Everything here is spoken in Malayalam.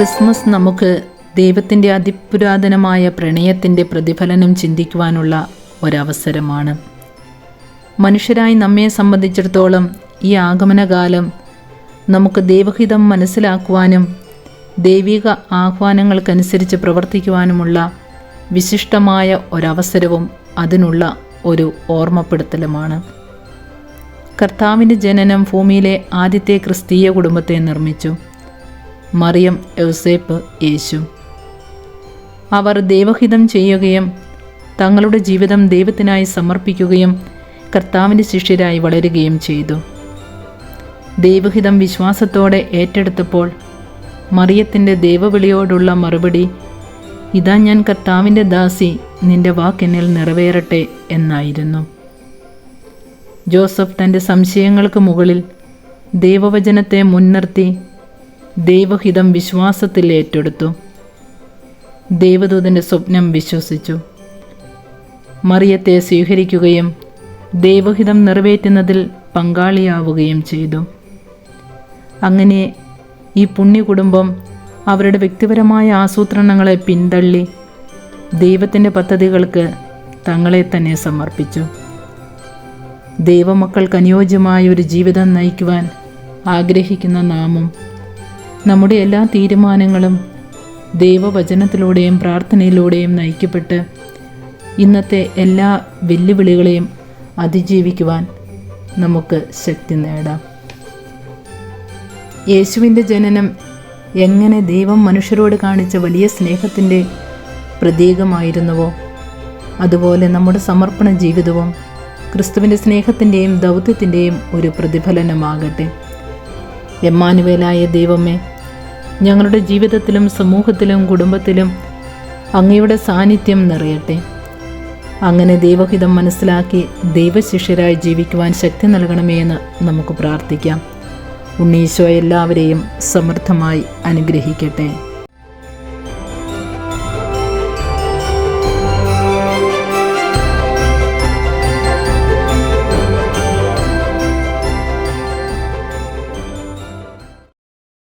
ക്രിസ്മസ് നമുക്ക് ദൈവത്തിന്റെ അതിപുരാതനമായ പ്രണയത്തിന്റെ പ്രതിഫലനം ചിന്തിക്കുവാനുള്ള ഒരവസരമാണ്. മനുഷ്യരായി നമ്മെ സംബന്ധിച്ചിടത്തോളം ഈ ആഗമനകാലം നമുക്ക് ദൈവഹിതം മനസ്സിലാക്കുവാനും ദൈവിക ആഹ്വാനങ്ങൾക്കനുസരിച്ച് പ്രവർത്തിക്കുവാനുമുള്ള വിശിഷ്ടമായ ഒരവസരവും അതിനുള്ള ഒരു ഓർമ്മപ്പെടുത്തലുമാണ്. കർത്താവിന്റെ ജനനം ഭൂമിയിലെ ആദ്യത്തെ ക്രിസ്തീയ കുടുംബത്തെ നിർമ്മിച്ചു. മറിയം യൗസേപ്പ് യേശു. അവർ ദൈവഹിതം ചെയ്യുകയും തങ്ങളുടെ ജീവിതം ദൈവത്തിനായി സമർപ്പിക്കുകയും കർത്താവിന്റെ ശിഷ്യരായി വളരുകയും ചെയ്തു. ദൈവഹിതം വിശ്വാസത്തോടെ ഏറ്റെടുത്തപ്പോൾ മറിയത്തിന്റെ ദൈവവിളിയോടുള്ള മറുപടി ഇതാ ഞാൻ കർത്താവിന്റെ ദാസി നിന്റെ വാക്കെന്നിൽ നിറവേറട്ടെ എന്നായിരുന്നു. ജോസഫ് തന്റെ സംശയങ്ങൾക്ക് മുകളിൽ ദൈവവചനത്തെ മുൻനിർത്തി ദൈവഹിതം വിശ്വാസത്തിൽ ഏറ്റെടുത്തു. ദൈവദൂതന്റെ സ്വപ്നം വിശ്വസിച്ചു. മറിയത്തെ സ്വീകരിക്കുകയും ദൈവഹിതം നിറവേറ്റുന്നതിൽ പങ്കാളിയാവുകയും ചെയ്തു. അങ്ങനെ ഈ പുണ്യ കുടുംബം അവരുടെ വ്യക്തിപരമായ ആസൂത്രണങ്ങളെ പിന്തള്ളി ദൈവത്തിന്റെ പദ്ധതികൾക്ക് തങ്ങളെ തന്നെ സമർപ്പിച്ചു. ദൈവമക്കൾക്ക് അനുയോജ്യമായ ഒരു ജീവിതം നയിക്കുവാൻ ആഗ്രഹിക്കുന്ന നാമും നമ്മുടെ എല്ലാ തീരുമാനങ്ങളും ദൈവവചനത്തിലൂടെയും പ്രാർത്ഥനയിലൂടെയും നയിക്കപ്പെട്ട് ഇന്നത്തെ എല്ലാ വെല്ലുവിളികളെയും അതിജീവിക്കുവാൻ നമുക്ക് ശക്തി നേടാം. യേശുവിന്റെ ജനനം എങ്ങനെ ദൈവം മനുഷ്യരോട് കാണിച്ച വലിയ സ്നേഹത്തിന്റെ പ്രതീകമായിരുന്നുവോ? അതുപോലെ നമ്മുടെ സമർപ്പണ ജീവിതവും ക്രിസ്തുവിന്റെ സ്നേഹത്തിന്റെയും ദൗത്യത്തിന്റെയും ഒരു പ്രതിഫലനമാകട്ടെ. എമ്മാനുവേലായ ദൈവമേ ഞങ്ങളുടെ ജീവിതത്തിലും സമൂഹത്തിലും കുടുംബത്തിലും അങ്ങയുടെ സാന്നിധ്യം നിറയട്ടെ. അങ്ങനെ ദൈവഹിതം മനസ്സിലാക്കി ദൈവശിഷ്യരായി ജീവിക്കുവാൻ ശക്തി നൽകണമേ എന്ന് നമുക്ക് പ്രാർത്ഥിക്കാം. ഉണ്ണീശോ എല്ലാവരെയും സമൃദ്ധമായി അനുഗ്രഹിക്കട്ടെ.